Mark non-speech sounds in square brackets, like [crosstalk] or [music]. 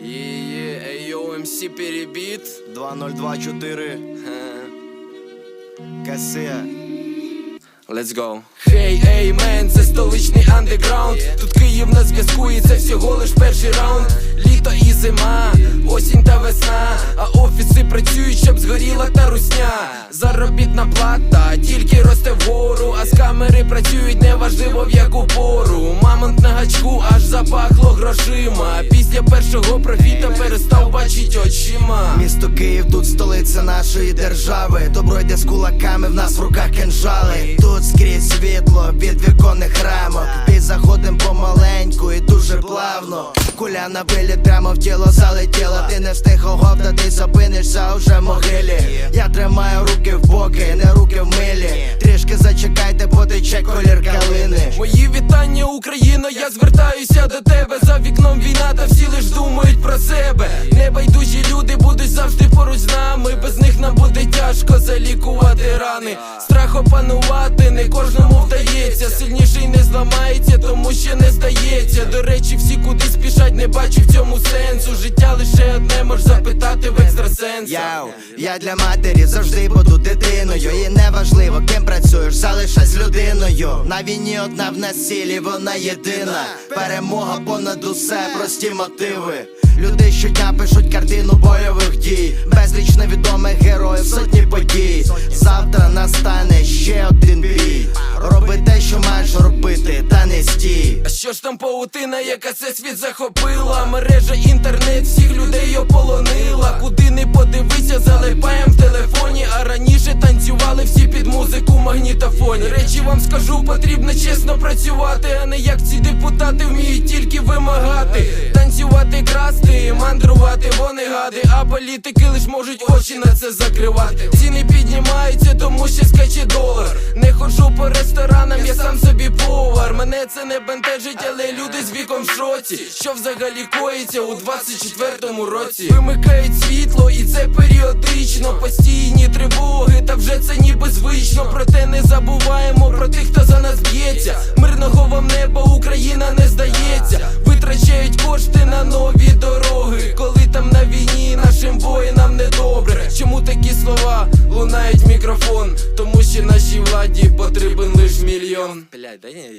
Є-є, МС перебіт. 2024 [laughs] Касия Let's go. Хей, ей, мен, це столичний андеграунд. Тут Київ на зв'язку, і це всього лиш перший раунд. Літо і зима, осінь та весна. А офіси працюють, щоб згоріла та русня. Заробітна плата тільки росте вгору, а з камери працюють неважливо в яку пору. Мамонт на гачку аж запахло грошима. Після першого профіта перестав бачить очима. Місто Київ, тут столиця нашої держави Добро йде з кулаками, в нас в руках кинжали Тут скрізь світло від віконних рамок плавно на виліт прямо в тіло залетіла Ти не встиг оговтатись, опинишся уже в могилі Я тримаю руки в боки, не руки в милі Трішки зачекайте, потече колір калини Мої вітання, Україна, я звертаюся до тебе. За вікном війна, та всі лиш думають про себе. Небайдужі люди будуть завжди поруч з нами. Без них нам буде тяжко залікувати рани. Страх опанувати не кожному вдається. Сильніший не зламається, тому що не здається. До речі, всі куди спішать, не бачу в цьому сенсу. Життя лише одне, можеш запитати в екстрасенса. Яу, я для матері завжди буду дитиною. І неважливо, ким працюєш, залишайся людиною. На війні одна в нас цілі, вона єдина. Перемога понад усе, прості мотиви. Люди щодня пишуть картину бойових дій. Безліч невідомих героїв, сотні подій. Завтра настане ще один бій. Роби те, що маєш робити, та не стій. А що ж там паутина, яка це світ захопила? Мережа інтернет всіх людей ополонила. Куди не подивися, залипаєм в телефоні. А раніше танцювали всі під музику магнітофоні. Речі вам скажу, потрібно чесно працювати, а не як ці депутати вміють тільки вимагати. Танцювати, красти, мандрувати, вони гади. А політики лиш можуть очі на це закривати. Ціни піднімаються, тому що скаче долар. Не ходжу Мене це не бентежить, але люди з віком в шоці. Що взагалі коїться у 24-му році? Вимикають світло, і це періодично. Лунають мікрофон? Тому що нашій владі потрібен лиш мільйон. Блядь, да ні,